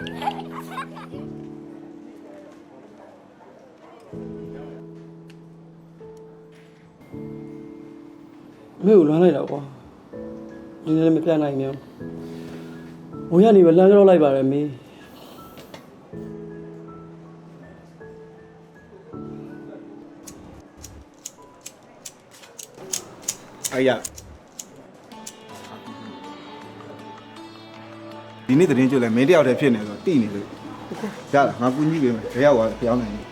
မေကိုလွမ်းလိုက်တော့ကွာဒီနေ့လည်းမပြတ်နိုင်ဘူးဘုံရနေပဲလမ်းကြောက်လိုက်ပါတယ်မေအဲ့ရ ဒီနေ့သတင်းကြည့်လဲမင်းတယောက်တည်းဖြစ်နေဆိုတော့တိနေလို့ရလားငါကူညီပေးမယ်ဘယ်ရောက်သွားပြောင်းနိုင်လဲ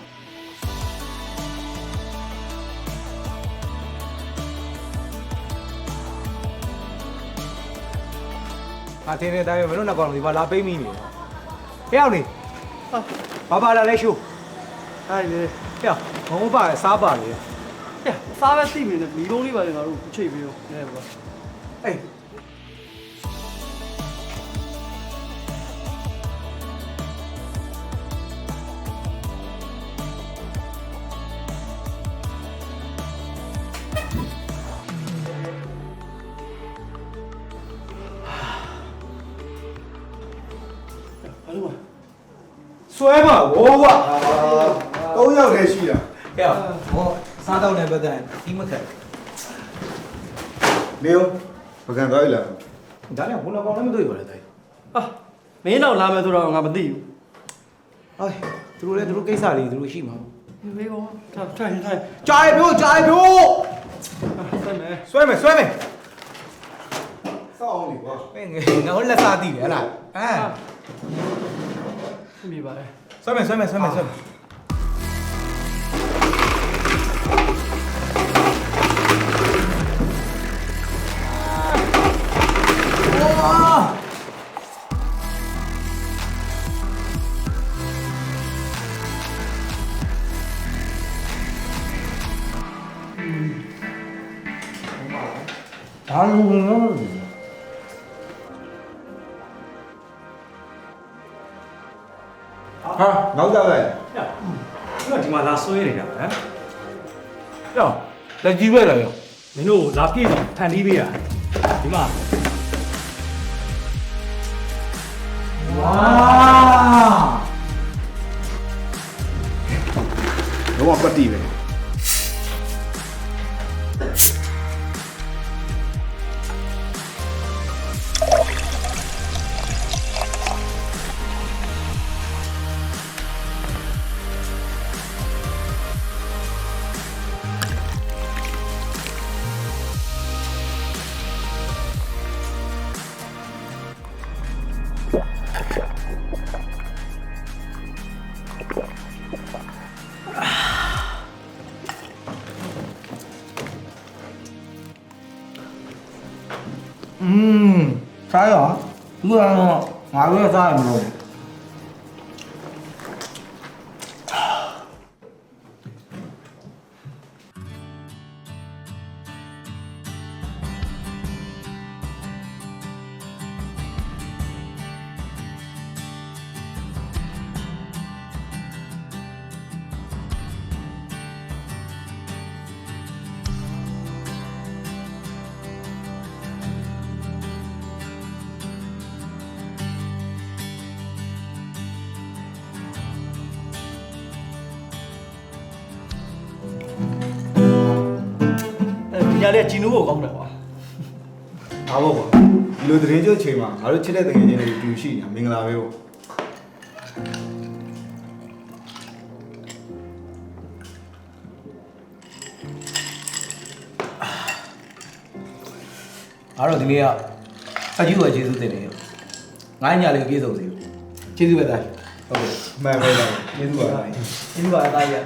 ငါထင်းနေတိုင်းပဲမင်းတို့နှစ်ကောင်ဒီမှာလာပိတ်မိနေတယ်ဟဲ့အောင်နေဟာဘာပါလာလဲရှိုးအဲ့ဒီလေဟဲ့ငုံပါစားပါလေဟဲ့စားပဲသိပြီလေမီလုံးလေးပါလေငါတို့ချိတ်ပြီးတော့နဲကွာအေး ဆွဲပါဝေါ်ကွာ၃ယောက်တည်းရှိတာဟဲ့ဟောစားတော့လည်းပဲတဲ့ဒီမခက်နေဦးပကံသွားပြီလားဒါလည်းဘုံကောင်လည်းမတွေ့ပါလေတိုင်းဟာမင်းတော့လာမယ်ဆိုတော့ငါမသိဘူးဟေးသူတို့လည်းသူတို့ကိစ္စလေးသူတို့ရှိမှာမေကောထိုင်ထိုင်ထိုင်ကြာရပြိုးကြာရပြိုးဆိုင်မယ်ဆွဲမယ်ဆွဲမယ်စောက်အောင်လေကွာမင်းငယ်ငါတို့လက်စားတည်တယ်ဟလားအဲ မိပါတယ်ဆွဲမယ်ဆွဲမယ်ဆွဲမယ်ဆွဲ ဟာနောက်ကြလိုက်ဟဲ့ဒီမှာလာဆွဲနေတာဟမ်ကြောက်လက်ကြီးပဲလားရောမင်းတို့လာပြည့်တော့ဖန်တီးပေးရဒီမှာဝါတော့ပတ်တီပဲ อืมစားရောသူကတော့ငါပဲစားရမလို့အဲဒီ ညလေးကဂျီနိုးကိုကောင်းတယ်ကွာဒါပေါ့ကွာဒီလိုသတင်းကြည့်ချိန်မှာငါတို့ချစ်တဲ့တကယ်ချင်းတွေတူရှိနေတာမင်္ဂလာပဲပေါ့ငါတို့ဒီနေ့ကအကျူရဲ့ကျေးဇူးတင်တယ်ရောငါညာလေးကိုပြေဆုံးစေကျေးဇူးပဲသားဟုတ်ကဲ့မှန်ပဲလားကျေးဇူးပါဒီလိုပါအသားကြီး